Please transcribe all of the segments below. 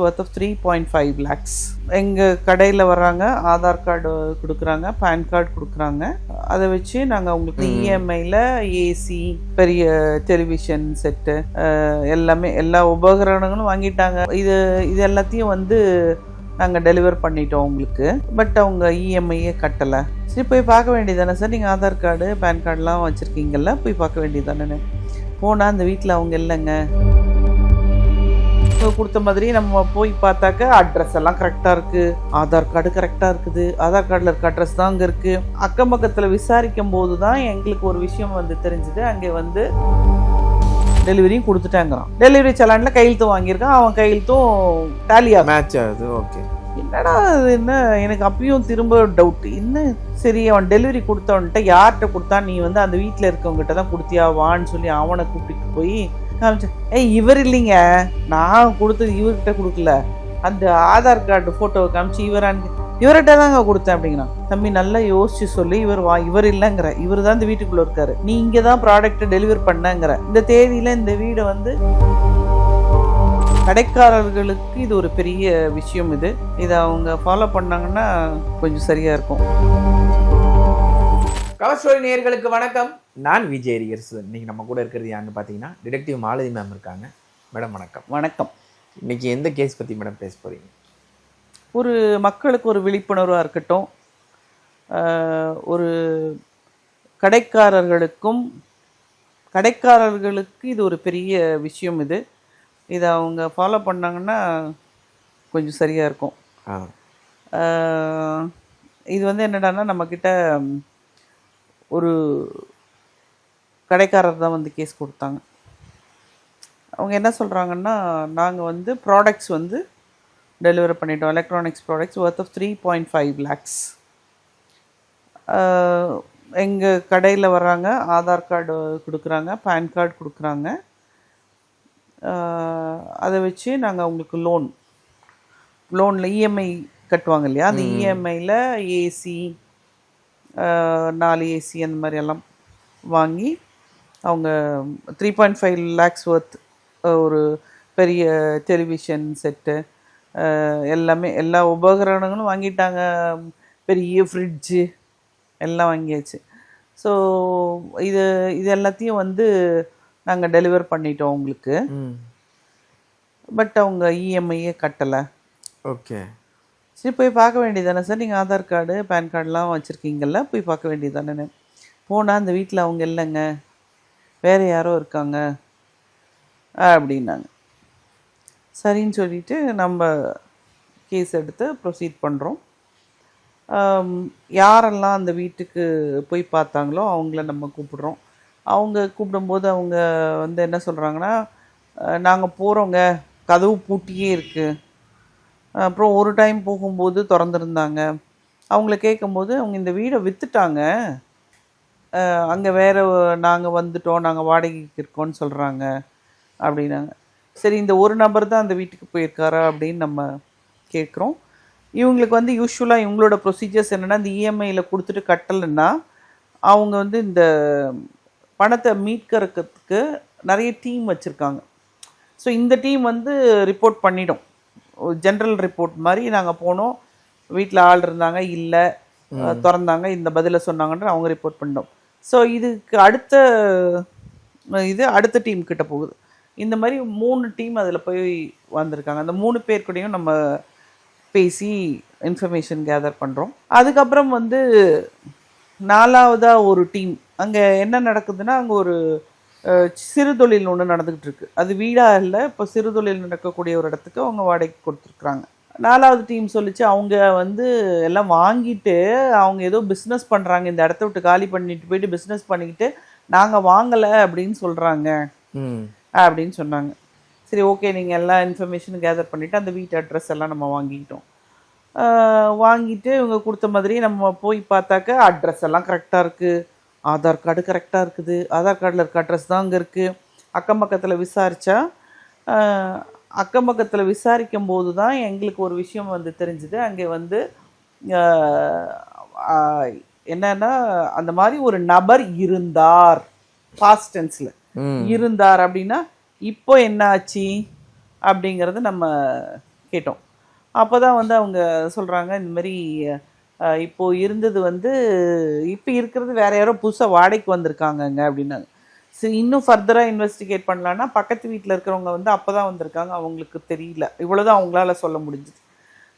worth of three point five lakhs எங்கள் கடையில் வர்றாங்க ஆதார் கார்டு கொடுக்குறாங்க பேன் கார்டு கொடுக்குறாங்க. அதை வச்சு நாங்கள் அவங்களுக்கு E இஎம்ஐயில் ஏசி பெரிய டெலிவிஷன் செட்டு எல்லாமே எல்லா உபகரணங்களும் வாங்கிட்டாங்க. இது இது எல்லாத்தையும் வந்து நாங்கள் டெலிவர் பண்ணிட்டோம் உங்களுக்கு. பட் அவங்க E இஎம்ஐயே கட்டலை. சரி போய் பார்க்க வேண்டியதானே சார் நீங்கள் ஆதார் கார்டு பேன் கார்டெலாம் வச்சுருக்கீங்கல்ல போய் பார்க்க வேண்டியதானே போனால் அந்த வீட்டில் அவங்க இல்லைங்க. கொடுத்த மாதிரி நம்ம போய் பார்த்தாக்க அட்ரஸ் எல்லாம் கரெக்டாக இருக்குது ஆதார் கார்டு கரெக்டாக இருக்குது. ஆதார் கார்டில் இருக்க அட்ரஸ் தான் அங்கே இருக்குது அக்கம் பக்கத்தில் விசாரிக்கும் போது தான் எங்களுக்கு ஒரு விஷயம் வந்து தெரிஞ்சுது. அங்கே வந்து டெலிவரியும் கொடுத்துட்டாங்கிறான். டெலிவரி சலானில் கையெழுத்து வாங்கியிருக்கான். அவன் கையெழுத்தும் டேலி ஆகும் மேட்ச் ஆகுது. ஓகே என்னடா அது என்ன? எனக்கு அப்பயும் திரும்ப டவுட் என்ன? சரி அவன் டெலிவரி கொடுத்தவன்ட்ட யார்கிட்ட கொடுத்தா நீ வந்து அந்த வீட்டில் இருக்கவங்ககிட்ட தான் கொடுத்தியா? வான்னு சொல்லி அவனை கூப்பிட்டு போய் ஏய் இவர் இல்லைங்க. நான் கொடுத்தது இவர்கிட்ட கொடுக்கல. அந்த ஆதார் கார்டு ஃபோட்டோவை காமிச்சு இவரான்னு இவர்கிட்ட தாங்க கொடுத்தேன் அப்படிங்கிறான் தம்பி நல்லா யோசிச்சு சொல்லி. இவர் வா இவர் இல்லைங்கிற. இவர் தான் இந்த வீட்டுக்குள்ளே இருக்காரு. நீ இங்கே தான் ப்ராடக்ட்டை டெலிவர் பண்ணங்கிற. இந்த தேதியில் இந்த வீடை வந்து கடைக்காரர்களுக்கு இது ஒரு பெரிய விஷயம் இது. இதை அவங்க ஃபாலோ பண்ணாங்கன்னா கொஞ்சம் சரியாக இருக்கும். கலர் ஸ்டோரி நேயர்களுக்கு வணக்கம். நான் விஜய் ரியர்ஸ் இன்னைக்கு நம்ம கூட இருக்கிறது யாருன்னு பார்த்தீங்கன்னா டிடெக்டிவ் மாலதி மேம் இருக்காங்க. மேடம் வணக்கம். வணக்கம். இன்னைக்கு எந்த கேஸ் பற்றி மேடம் பேச போறீங்க? ஒரு மக்களுக்கு ஒரு விழிப்புணர்வாக இருக்கட்டும் ஒரு கடைக்காரர்களுக்கும் கடைக்காரர்களுக்கு இது ஒரு பெரிய விஷயம் இது. இதை அவங்க ஃபாலோ பண்ணாங்கன்னா கொஞ்சம் சரியாக இருக்கும். இது வந்து என்னடான்னா நம்மக்கிட்ட கடைக்காரர் தான் வந்து கேஸ் கொடுத்தாங்க. அவங்க என்ன சொல்கிறாங்கன்னா நாங்கள் வந்து ப்ராடக்ட்ஸ் வந்து டெலிவரி பண்ணிட்டோம். Electronics products worth of three point five lakhs எங்கள் கடையில் வர்றாங்க ஆதார் கார்டு கொடுக்குறாங்க பேன் கார்டு கொடுக்குறாங்க. அதை வச்சு நாங்கள் அவங்களுக்கு லோன் லோனில் இஎம்ஐ கட்டுவாங்க இல்லையா? அந்த இஎம்ஐயில் ஏசி நாலு ஏசி அந்த மாதிரி எல்லாம் வாங்கி அவங்க three point five lakhs worth ஒரு பெரிய டெலிவிஷன் செட்டு எல்லாமே எல்லா உபகரணங்களும் வாங்கிட்டாங்க. பெரிய ஃப்ரிட்ஜு எல்லாம் வாங்கியாச்சு. ஸோ இது இது எல்லாத்தையும் வந்து நாங்கள் டெலிவர் பண்ணிட்டோம் உங்களுக்கு. பட் அவங்க இஎம்ஐயே கட்டலை. ஓகே சரி போய் பார்க்க வேண்டியதானே சார் நீங்கள் ஆதார் கார்டு பேன் கார்டெலாம் வச்சுருக்கீங்கல்ல போய் பார்க்க வேண்டியதானே போனால் அந்த வீட்டில் அவங்க இல்லைங்க. வேறு யாரோ இருக்காங்க. அப்படின்னாங்க. சரின்னு சொல்லிட்டு நம்ம கேஸ் எடுத்து ப்ரொசீட் பண்ணுறோம் யாரெல்லாம் அந்த வீட்டுக்கு போய் பார்த்தாங்களோ அவங்கள நம்ம கூப்பிடுறோம். அவங்க கூப்பிடும்போது அவங்க வந்து என்ன சொல்கிறாங்கன்னா நாங்கள் போகிறோங்க கதவு பூட்டியே இருக்குது அப்புறம் ஒரு டைம் போகும்போது திறந்துருந்தாங்க. அவங்கள கேட்கும்போது அவங்க இந்த வீடை விற்றுட்டாங்க அங்கே வேறு நாங்கள் வந்துட்டோம். நாங்கள் வாடகைக்கு இருக்கோம்னு சொல்கிறாங்க அப்படின்னாங்க. சரி இந்த ஒரு நபர் தான் அந்த வீட்டுக்கு போயிருக்காரா அப்படின்னு நம்ம கேட்குறோம். இவங்களுக்கு வந்து யூஸ்வலாக இவங்களோட ப்ரொசீஜர்ஸ் என்னென்னா இந்த இஎம்ஐயில் கொடுத்துட்டு கட்டலைன்னா அவங்க வந்து இந்த பணத்தை மீட்கறதுக்கு நிறைய டீம் வச்சுருக்காங்க. ஸோ இந்த டீம் வந்து ரிப்போர்ட் பண்ணிடும். ஜென்ரல் ரிப்போர்ட் மாதிரி நாங்கள் போனோம். வீட்டில் ஆள் இருந்தாங்க இல்லை திறந்தாங்க இந்த பதிலை சொன்னாங்கன்ற அவங்க ரிப்போர்ட் பண்ணிட்டோம். ஸோ இதுக்கு அடுத்த இது அடுத்த டீம் கிட்ட போகுது. இந்த மாதிரி மூணு டீம் அதில் போய் வந்திருக்காங்க. அந்த மூணு பேர் கூடயும் நம்ம பேசி இன்ஃபர்மேஷன் கேதர் பண்ணுறோம் அதுக்கப்புறம் வந்து நாலாவதாக ஒரு டீம் அங்கே என்ன நடக்குதுன்னா அங்கே ஒரு அஹ், சிறு தொழில் ஒன்று நடந்துக்கிட்டு இருக்கு. அது வீடாக இல்லை இப்போ சிறு தொழில் நடக்கக்கூடிய ஒரு இடத்துக்கு அவங்க வாடகைக்கு கொடுத்துருக்குறாங்க. நாலாவது டீம் சொல்லிச்சு அவங்க வந்து எல்லாம் வாங்கிட்டு அவங்க ஏதோ பிஸ்னஸ் பண்ணுறாங்க இந்த இடத்த விட்டு காலி பண்ணிட்டு போயிட்டு பிஸ்னஸ் பண்ணிக்கிட்டு நாங்கள் வாங்கலை அப்படின்னு சொல்கிறாங்க அப்படின்னு சொன்னாங்க. சரி ஓகே நீங்கள் எல்லா இன்ஃபர்மேஷனும் கேதர் பண்ணிவிட்டு அந்த வீட்டு அட்ரஸ் எல்லாம் நம்ம வாங்கிக்கிட்டோம். ஆஹ் வாங்கிட்டு இவங்க கொடுத்த மாதிரி நம்ம போய் பார்த்தாக்க அட்ரஸ் எல்லாம் கரெக்டாக இருக்குது ஆதார் கார்டு கரெக்டாக இருக்குது. ஆதார் கார்டில் இருக்க அட்ரஸ் தான் அங்கே இருக்குது அக்கம் பக்கத்தில் விசாரித்தா அக்கம் பக்கத்தில் விசாரிக்கும் போது தான் எங்களுக்கு ஒரு விஷயம் வந்து தெரிஞ்சுது. அங்கே வந்து என்னன்னா அந்த மாதிரி ஒரு நபர் இருந்தார். பாஸ்ட் டென்ஸில் இருந்தார் அப்படின்னா இப்போ என்ன ஆச்சு? அப்படிங்கிறது நம்ம கேட்டோம். அப்போ தான் வந்து அவங்க சொல்கிறாங்க இந்த மாதிரி இப்போது இப்போ இருந்தது வந்து இப்போ இருக்கிறது வேற யாரோ புதுசாக வாடகைக்கு வந்திருக்காங்கங்க அப்படின்னாங்க சரி இன்னும் ஃபர்தராக இன்வெஸ்டிகேட் பண்ணலான்னா பக்கத்து வீட்டில் இருக்கிறவங்க வந்து அப்போ தான் வந்திருக்காங்க அவங்களுக்கு தெரியல. இவ்வளோதான் அவங்களால சொல்ல முடிஞ்சுது.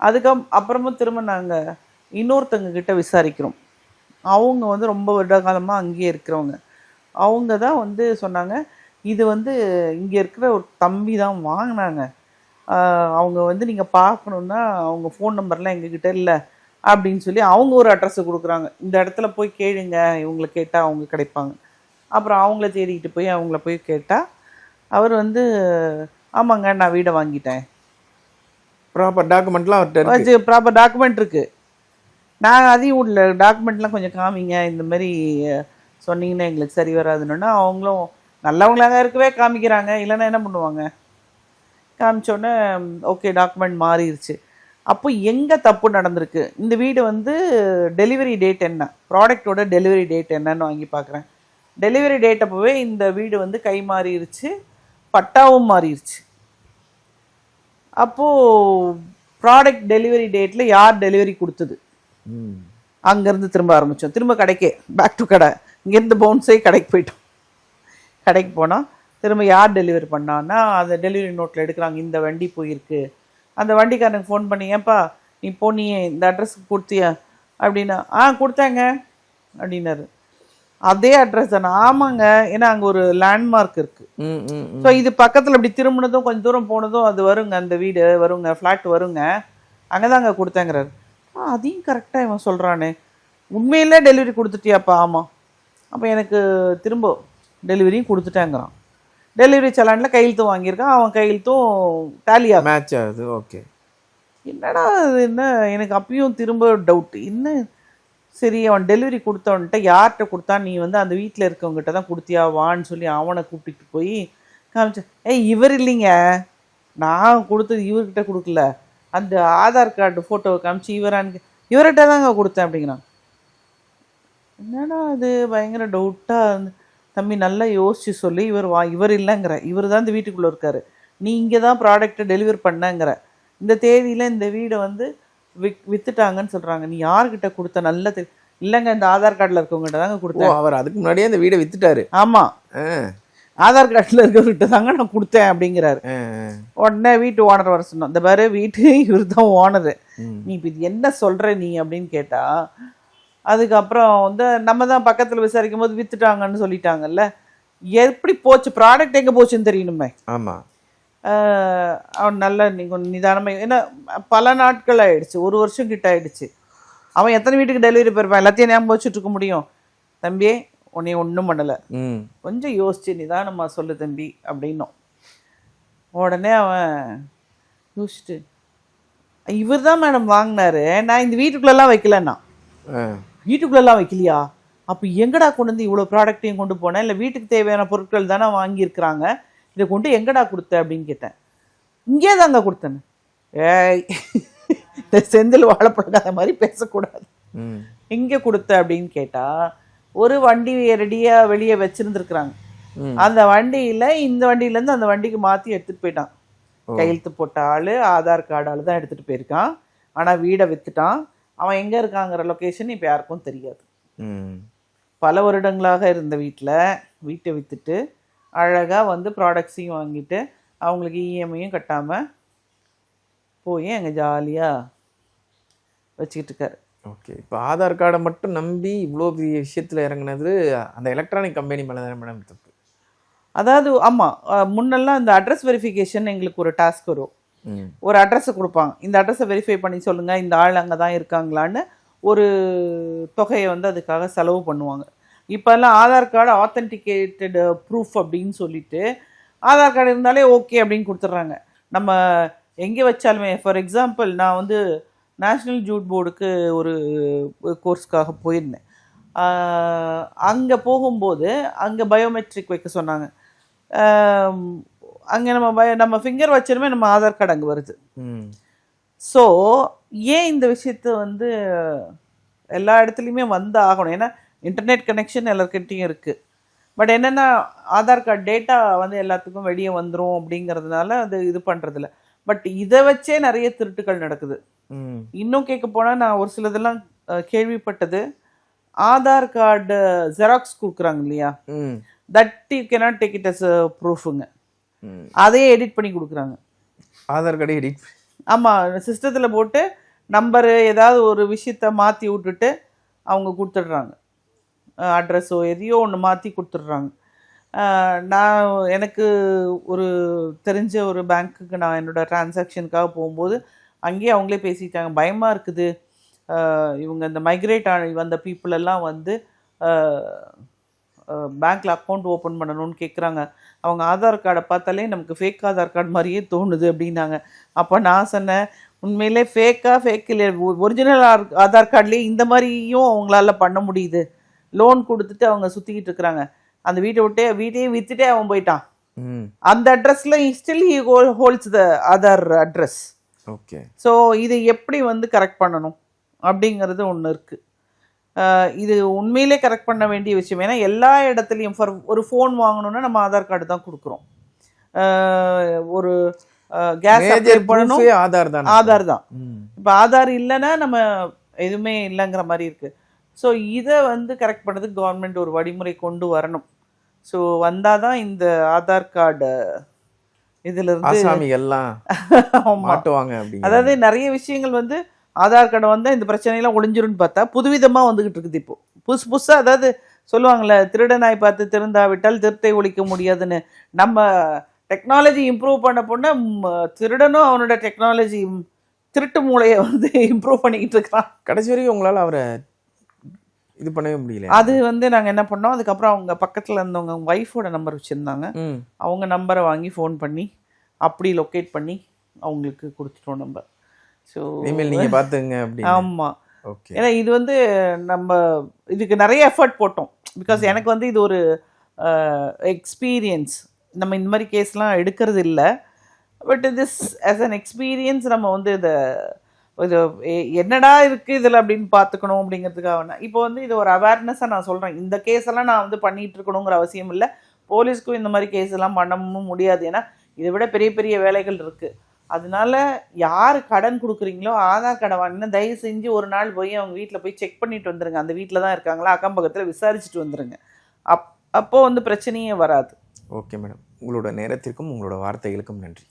அதுக்கு அப்புறமும் திரும்ப நாங்கள் இன்னொருத்தங்க கிட்ட விசாரிக்கிறோம். அவங்க வந்து ரொம்ப வருட காலமாக அங்கேயே இருக்கிறவங்க. அவங்க தான் வந்து சொன்னாங்க இது வந்து இங்கே இருக்கிற ஒரு தம்பி தான் வாங்கினாங்க. அவங்க வந்து நீங்கள் பார்க்கணுன்னா அவங்க ஃபோன் நம்பர்லாம் எங்ககிட்ட இல்லை. அப்படின்னு சொல்லி அவங்க ஒரு அட்ரஸ் கொடுக்குறாங்க. இந்த இடத்துல போய் கேளுங்க இவங்களை கேட்டால் அவங்க கிடைப்பாங்க. அப்புறம் அவங்கள தேடிக்கிட்டு போய் அவங்கள போய் கேட்டால் அவர் வந்து ஆமாங்க நான் வீடை வாங்கிட்டேன். ப்ராப்பர் டாக்குமெண்ட்லாம் அவர்கிட்ட ப்ராப்பர் டாக்குமெண்ட் இருக்கு. நான் அதையும் விடல டாக்குமெண்ட்லாம் கொஞ்சம் காமிங்க இந்த மாதிரி சொன்னீங்கன்னா எங்களுக்கு சரி வராதுன்னா அவங்களும் நல்லவங்களாக இருக்கவே காமிக்கிறாங்க. இல்லைன்னா என்ன பண்ணுவாங்க? காமிச்சோன்னே ஓகே டாக்குமெண்ட் மாறிடுச்சு அப்போ எங்கே தப்பு நடந்திருக்கு? இந்த வீடு வந்து டெலிவரி டேட் என்ன? ப்ராடக்ட்டோட டெலிவரி டேட் என்னன்னு வாங்கி பார்க்குறேன் டெலிவரி டேட் அப்போவே இந்த வீடு வந்து கை மாறிடுச்சு பட்டாவும் மாறிடுச்சு அப்போது ப்ராடக்ட் டெலிவரி டேட்டில் யார் டெலிவரி கொடுத்தது? அங்கேருந்து திரும்ப ஆரம்பித்தோம் திரும்ப கடைக்கே பேக் டு கடை. இங்கேருந்து பவுன்ஸே கடைக்கு போயிட்டோம். கடைக்கு போனால் திரும்ப யார் டெலிவரி பண்ணான்னா அந்த டெலிவரி நோட்டில் எடுக்கிறாங்க இந்த வண்டி போயிருக்கு. அந்த வண்டிக்காரனுக்கு ஃபோன் பண்ணி ஏன்பா நீ போனியே இந்த அட்ரஸ்க்கு கொடுத்தியா? அப்படின்னா ஆ கொடுத்தாங்க. அப்படின்னாரு. அதே அட்ரஸ் தானே. ஆமாங்க. ஏன்னா அங்கே ஒரு லேண்ட்மார்க் இருக்குது. ஸோ இது பக்கத்தில் இப்படி திரும்பினதும் கொஞ்சம் தூரம் போனதும் அது வருங்க அந்த வீடு வருங்க ஃப்ளாட் வருங்க. அங்கே தாங்க கொடுத்தேங்கிறாரு. ஆ அதையும் கரெக்டாக இவன் சொல்கிறானே உண்மையிலே டெலிவரி கொடுத்துட்டியாப்பா? ஆமாம் அப்போ எனக்கு திரும்ப டெலிவரியும் கொடுத்துட்டேங்கிறான். டெலிவரி சலானில் கையெழுத்து வாங்கியிருக்கான். அவன் கையெழுத்தும் டேலி ஆகும் மேட்ச் ஆகுது. ஓகே என்னடா இது? என்ன? எனக்கு அப்பயும் திரும்ப டவுட் என்ன? சரி அவன் டெலிவரி கொடுத்தவன்ட்ட யார்கிட்ட கொடுத்தான்? நீ வந்து அந்த வீட்டில் இருக்கவங்ககிட்ட தான் கொடுத்தியா? வான்னு சொல்லி அவனை கூப்பிட்டுட்டு போய் காமிச்சேன் ஏய் இவர் இல்லைங்க. நான் கொடுத்தது இவர்கிட்ட கொடுக்கல. அந்த ஆதார் கார்டு ஃபோட்டோவை காமிச்சு இவரான்னு கே- இவர்கிட்ட தாங்க கொடுத்தேன் அப்படிங்கிறான். என்னடா இது? பயங்கர டவுட்டாக இருந்து தம்பி நல்லா யோசிச்சு சொல்லி. இவர் வா இவர் இல்லைங்கிற. இவர் தான் இந்த வீட்டுக்குள்ளே இருக்காரு. நீ இங்கே தான் ப்ராடக்ட்டை டெலிவர் பண்ணங்கிற. இந்த தேதியில் இந்த வீடை வந்து விக் வித்துட்டாங்கன்னு சொல்கிறாங்க நீ யார்கிட்ட கொடுத்த நல்ல தெ இல்லைங்க இந்த ஆதார் கார்டில் இருக்கவங்ககிட்ட தாங்க கொடுத்தேன். அவர் அதுக்கு முன்னாடியே அந்த வீடை வித்துட்டாரு. ஆமாம் ஆதார் கார்டில் இருக்கிறவர்கிட்ட தாங்க நான் கொடுத்தேன் அப்படிங்கிறாரு. உடனே வீட்டு ஓனர் வர சொன்னோம் இந்த பாரு வீட்டு இவர் தான் ஓனரு. நீ இப்போ இது என்ன சொல்கிற நீ அப்படின்னு கேட்டா அதுக்கப்புறம் வந்து நம்ம தான் பக்கத்தில் விசாரிக்கும் போது வித்துட்டாங்கன்னு சொல்லிட்டாங்கல்ல. எப்படி போச்சு? ப்ராடக்ட் எங்கே போச்சுன்னு தெரியணுமே. ஆமா. ஆஹ் அவன் நல்ல நீங்கள் நிதானமாக ஏன்னா பல நாட்கள் ஆயிடுச்சு. ஒரு வருஷம் கிட்ட ஆயிடுச்சு. அவன் எத்தனை வீட்டுக்கு டெலிவரி போயிருப்பான்? எல்லாத்தையும் ஞாபகம் வச்சுட்டு இருக்க முடியும். தம்பியே உன்னை ஒன்றும் பண்ணலை. கொஞ்சம் யோசிச்சு நிதானமாக சொல்லு தம்பி அப்படின்னோம். உடனே அவன் யோசிச்சுட்டு இவர் தான் மேடம் வாங்கினாரு. நான் இந்த வீட்டுக்குள்ளெல்லாம் வைக்கலன்னா. வீட்டுக்குள்ளெல்லாம் வைக்கலையா? அப்போ எங்கடா கொண்டு வந்து இவ்வளோ ப்ராடக்ட்டையும் கொண்டு போனேன் இல்லை வீட்டுக்கு தேவையான பொருட்கள் தானே வாங்கியிருக்கிறாங்க? இதை கொண்டு எங்கடா கொடுத்த அப்படின்னு கேட்டேன். இங்கே தாங்க கொடுத்தேன். ஏய் இந்த செந்தில் வாழைப்பழக்காத மாதிரி பேசக்கூடாது. எங்கே கொடுத்த அப்படின்னு கேட்டா ஒரு வண்டி ரெடியாக வெளியே வச்சிருந்துருக்குறாங்க. அந்த வண்டியில் இந்த வண்டியிலேருந்து அந்த வண்டிக்கு மாற்றி எடுத்துகிட்டு போயிட்டான். கையெழுத்து போட்ட ஆள் ஆதார் கார்டு ஆள் தான் எடுத்துகிட்டு போயிருக்கான். ஆனால் வீடை விற்றுட்டான் அவன் எங்கே இருக்காங்கிற லொக்கேஷன் இப்போ யாருக்கும் தெரியாது. பல வருடங்களாக இருந்த வீட்டில் வீட்டை விற்றுட்டு அழகாக வந்து ப்ராடக்ட்ஸையும் வாங்கிட்டு அவங்களுக்கு E இஎம்ஐயும் கட்டாமல் போய் அங்கே ஜாலியாக வச்சுக்கிட்டு இருக்காரு. ஓகே. இப்போ ஆதார் கார்டை மட்டும் நம்பி இவ்வளோ பெரிய விஷயத்தில் இறங்குனது அந்த எலக்ட்ரானிக் கம்பெனி மேலே தானே மேடம் தப்பு? அதாவது ஆமாம் முன்னெல்லாம் இந்த அட்ரஸ் வெரிஃபிகேஷன் எங்களுக்கு ஒரு டாஸ்க் வரும். ஒரு அட்ரஸ் கொடுப்பாங்க. இந்த அட்ரஸை வெரிஃபை பண்ணி சொல்லுங்கள் இந்த ஆள் அங்கே தான் இருக்காங்களான்னு ஒரு தொகையை வந்து அதுக்காக செலவு பண்ணுவாங்க. இப்போல்லாம் ஆதார் கார்டு ஆத்தென்டிகேட்டட் ப்ரூஃப் அப்படின்னு சொல்லிட்டு ஆதார் கார்டு இருந்தாலே ஓகே அப்படின்னு கொடுத்துட்றாங்க. நம்ம எங்கே வச்சாலுமே ஃபார் எக்ஸாம்பிள் நான் வந்து நேஷ்னல் ஜூட் போர்டுக்கு ஒரு கோர்ஸ்க்காக போயிருந்தேன். அங்கே போகும்போது அங்கே பயோமெட்ரிக் வைக்க சொன்னாங்க. அங்கே நம்ம பய நம்ம ஃபிங்கர் வச்சிருமே நம்ம ஆதார் கார்டு அங்கே வருது. ஸோ ஏன் இந்த விஷயத்த வந்து எல்லா இடத்துலையுமே வந்து ஆகணும்? ஏன்னா இன்டர்நெட் கனெக்ஷன் எல்லாருக்கிட்டையும் இருக்குது பட் என்னென்னா ஆதார் கார்டு டேட்டா வந்து எல்லாத்துக்கும் வெளியே வந்துடும் அப்படிங்கிறதுனால அது இது பண்ணுறதில்ல பட் இதை வச்சே நிறைய திருட்டுகள் நடக்குது. இன்னும் கேட்க போனால் நான் ஒரு சிலதெல்லாம் கேள்விப்பட்டது. ஆதார் கார்டு ஜெராக்ஸ் கொடுக்குறாங்க இல்லையா? That you cannot take it as ப்ரூஃபுங்க அதையே எடிட் பண்ணி கொடுக்குறாங்க. ஆதார் கார்டு எடிட் ஆமாம் சிஸ்டத்தில் போட்டு நம்பரு ஏதாவது ஒரு விஷயத்த மாற்றி விட்டுட்டு அவங்க கொடுத்துட்றாங்க. அட்ரஸோ எதையோ ஒன்று மாற்றி கொடுத்துட்றாங்க. நான் எனக்கு ஒரு தெரிஞ்ச ஒரு பேங்க்குக்கு நான் என்னோட டிரான்சாக்ஷனுக்காக போகும்போது அங்கேயே அவங்களே பேசிட்டாங்க. பயமாக இருக்குது. இவங்க இந்த மைக்ரேட் ஆன வந்த எல்லாம் வந்து பேங்க்கில் அக்கௌண்ட் ஓப்பன் பண்ணணும்னு கேட்குறாங்க அவங்க ஆதார் கார்டை பார்த்தாலே நமக்கு ஃபேக் ஆதார் கார்டு மாதிரியே தோணுது அப்படின்னாங்க. அப்போ நான் சொன்னேன் உண்மையிலே ஃபேக்காக ஃபேக் இல்லை ஒரிஜினல் ஆதார் கார்டுலேயே இந்த மாதிரியும் அவங்களால பண்ண முடியுது. லோன் கொடுத்துட்டு அவங்க சுற்றிக்கிட்டு இருக்கிறாங்க. அந்த வீட்டை விட்டே வீட்டையே விற்றுட்டே அவன் போயிட்டான். அந்த அட்ரஸில் still he holds the other address okay so இதை எப்படி வந்து கரெக்ட் பண்ணணும்? அப்படிங்கிறது ஒன்று இருக்குது இது உண்மையிலே கரெக்ட் பண்ண வேண்டிய விஷயம். ஏன்னா எல்லா இடத்துலையும் ஃபார் ஒரு ஃபோன் வாங்கணும்னா நம்ம ஆதார் கார்டு தான் கொடுக்குறோம். ஒரு கேஸ் அப்ளை பண்ணணும். ஆதார் தானே. ஆதார் தான். இப்போ ஆதார் இல்லைன்னா நம்ம எதுவுமே இல்லைங்கிற மாதிரி இருக்கு. ஸோ இதை வந்து கரெக்ட் பண்ணுறதுக்கு கவர்மெண்ட் ஒரு வழிமுறை கொண்டு வரணும். ஸோ வந்தால் தான் இந்த ஆதார் கார்டு இதுல இருந்து ஆசாமி எல்லாம் ஆமா. மாட்டுவாங்க அப்படிங்க அதாவது நிறைய விஷயங்கள் வந்து ஆதார் கார்டு வந்தால் இந்த பிரச்சனையெல்லாம் ஒளிஞ்சிரும்னு பார்த்தா புதுவிதமாக வந்துகிட்டு இருக்குது இப்போ. புதுசு புதுசாக அதாவது சொல்லுவாங்கள்ல திருடனாய் பார்த்து திருந்தாவிட்டால் திருட்டை ஒழிக்க முடியாதுன்னு. நம்ம டெக்னாலஜி இம்ப்ரூவ் பண்ண பொண்ண திருடனும் அவனோட டெக்னாலஜி திருட்டு மூளையை வந்து இம்ப்ரூவ் பண்ணிக்கிட்டு இருக்கிறான் கடைசி வரைக்கும் உங்களால அவரை இது பண்ணவே முடியல. அது வந்து நாங்கள் என்ன பண்ணோம் அதுக்கப்புறம் அவங்க பக்கத்தில் இருந்தவங்க ஒய்ஃபோட நம்பர் வச்சுருந்தாங்க. அவங்க நம்பரை வாங்கி ஃபோன் பண்ணி அப்படி லொக்கேட் பண்ணி அவங்களுக்கு கொடுத்துட்டோம் நம்பர் ஸோ இனிமேல் நீங்க பாத்துங்க அப்படின்னு. ஆமாம் ஓகே ஏன்னா இது வந்து நம்ம இதுக்கு நிறைய எஃபர்ட் போட்டோம். பிகாஸ் எனக்கு வந்து இது ஒரு எக்ஸ்பீரியன்ஸ் நம்ம இந்த மாதிரி கேஸ்லாம் எடுக்கிறது இல்லை. But this as an experience நம்ம வந்து இதை இது என்னடா இருக்குது இதில் அப்படின்னு பார்த்துக்கணும் அப்படிங்கிறதுக்காக இப்போ வந்து இது ஒரு அவேர்னஸாக நான் சொல்கிறேன் இந்த கேஸ் எல்லாம் நான் வந்து பண்ணிட்டு இருக்கணுங்கிற அவசியம் இல்லை. போலீஸ்க்கும் இந்த மாதிரி கேஸ் எல்லாம் பண்ணவும் முடியாது. ஏன்னா இதை விட பெரிய பெரிய வேலைகள் இருக்குது அதனால யார் கடன் கொடுக்குறீங்களோ ஆதார் கார்டை வாங்கினா தயவு செஞ்சு ஒரு நாள் போய் அவங்க வீட்டில் போய் செக் பண்ணிட்டு வந்துருங்க. அந்த வீட்டில் தான் இருக்காங்களா? அக்கம் பக்கத்தில் விசாரிச்சுட்டு வந்துருங்க. அப் அப்போது வந்து பிரச்சனையே வராது. Okay madam. உங்களோட நேரத்திற்கும் உங்களோட வார்த்தைகளுக்கும் நன்றி.